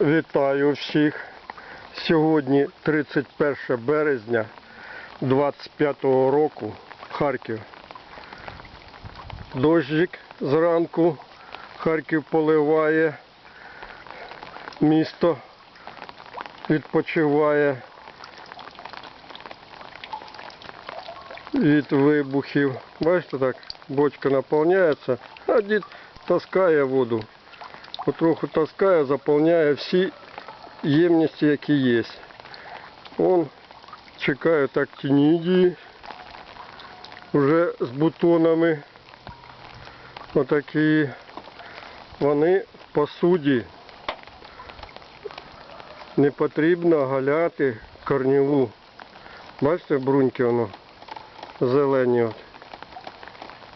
Вітаю всіх. Сьогодні 31 березня 25 року. Харків. Дощик зранку. Харків поливає. Місто відпочиває від вибухів. Бачите так, бочка наповняється, а дід таскає воду. Потроху таскає, заповняє всі ємності, які є. Он чекає так тінідії. Вже з бутонами. Отакі. Вони в посуді. Не потрібно галяти корніву. Бачите, бруньки воно зелені.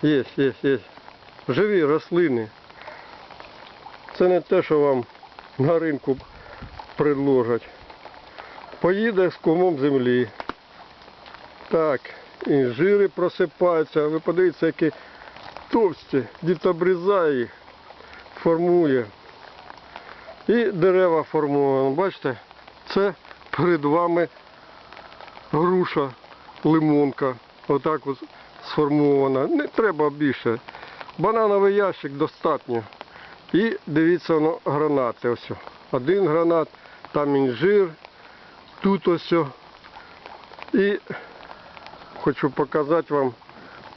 Є, є, є. Живі рослини. Це не те, що вам на ринку предложать. Поїде з комом землі. Так, і жири просипаються. Ви подивіться, які товсті. Дід обрізає їх, формує. І дерева формуємо. Бачите, це перед вами груша, лимонка. Отак от сформована. Не треба більше. Банановий ящик достатньо. І дивіться воно гранати. Ось. Один гранат, там інжир, тут ось. І хочу показати вам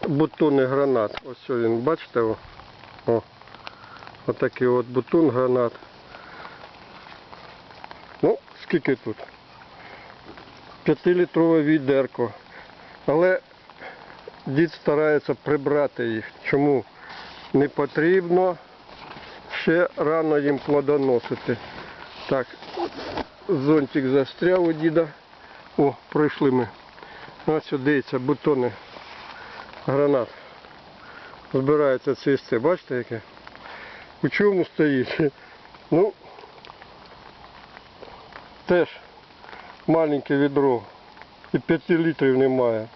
бутонний гранат. Ось він, бачите? О. Отакий от бутон гранат. Ну, скільки тут? П'ятилітрове відерко. Але дід старається прибрати їх. Чому? Не потрібно ще рано їм плодоносити. Так, зонтик застряв у діда. О, пройшли ми. Ось дивіться, бутони гранат. Збираються цвісти. Бачите яке? У чому стоїть? Ну, теж маленьке відро. І 5 літрів немає.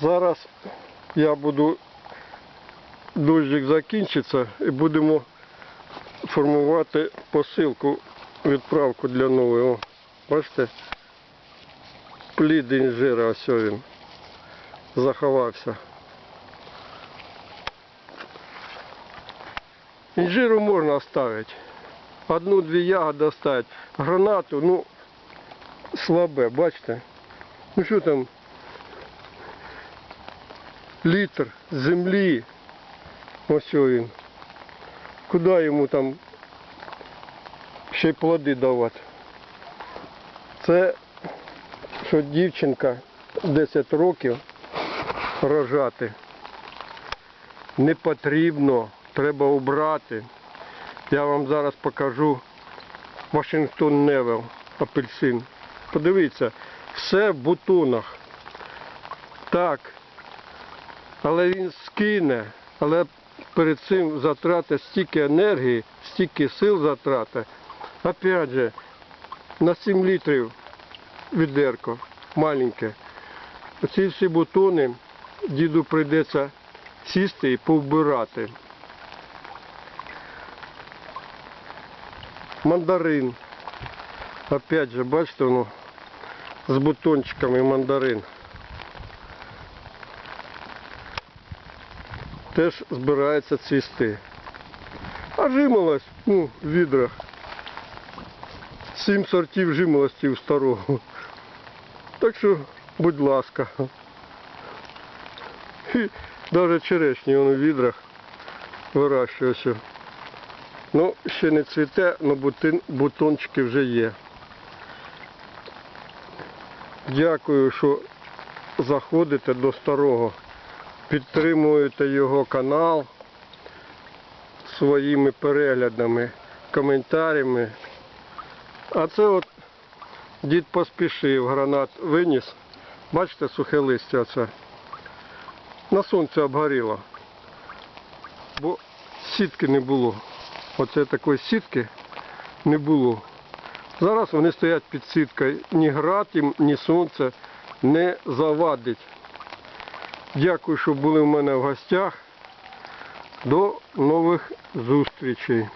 Зараз я буду дощик закінчиться і будемо формувати посилку, відправку для нової. О, бачите? Плід інжира, ось він заховався. Інжиру можна оставити. Одну-дві ягоди оставити. Гранату, ну, слабе, бачите? Ну що там? Літр землі. Ось він. Куди йому там ще й плоди давати? Це що дівчинка 10 років рожати. Не потрібно, треба убрати. Я вам зараз покажу Вашингтон Невел, апельсин. Подивіться, все в бутонах. Так. Але він скине, але перед цим затрати стільки енергії, стільки сил затрати. Опять же, на 7 літрів відерко маленьке. Оці всі бутони діду прийдеться сісти і повбирати. Мандарин. Опять же, бачите, воно з бутончиками мандарин. Теж збирається цвісти. А жимолость, ну, в відрах. Сім сортів жимолості у старого. Так що, будь ласка. І навіть черешні воно в відрах вирощується. Ну, ще не цвіте, але бутончики вже є. Дякую, що заходите до старого, підтримуєте його канал своїми переглядами, коментарями. А це от дід поспішив, гранат виніс. Бачите, сухе листя це. На сонце обгоріло. Бо сітки не було. Оце такої сітки не було. Зараз вони стоять під сіткою. Ні град їм, ні сонце не завадить. Дякую, що були в мене в гостях. До нових зустрічей.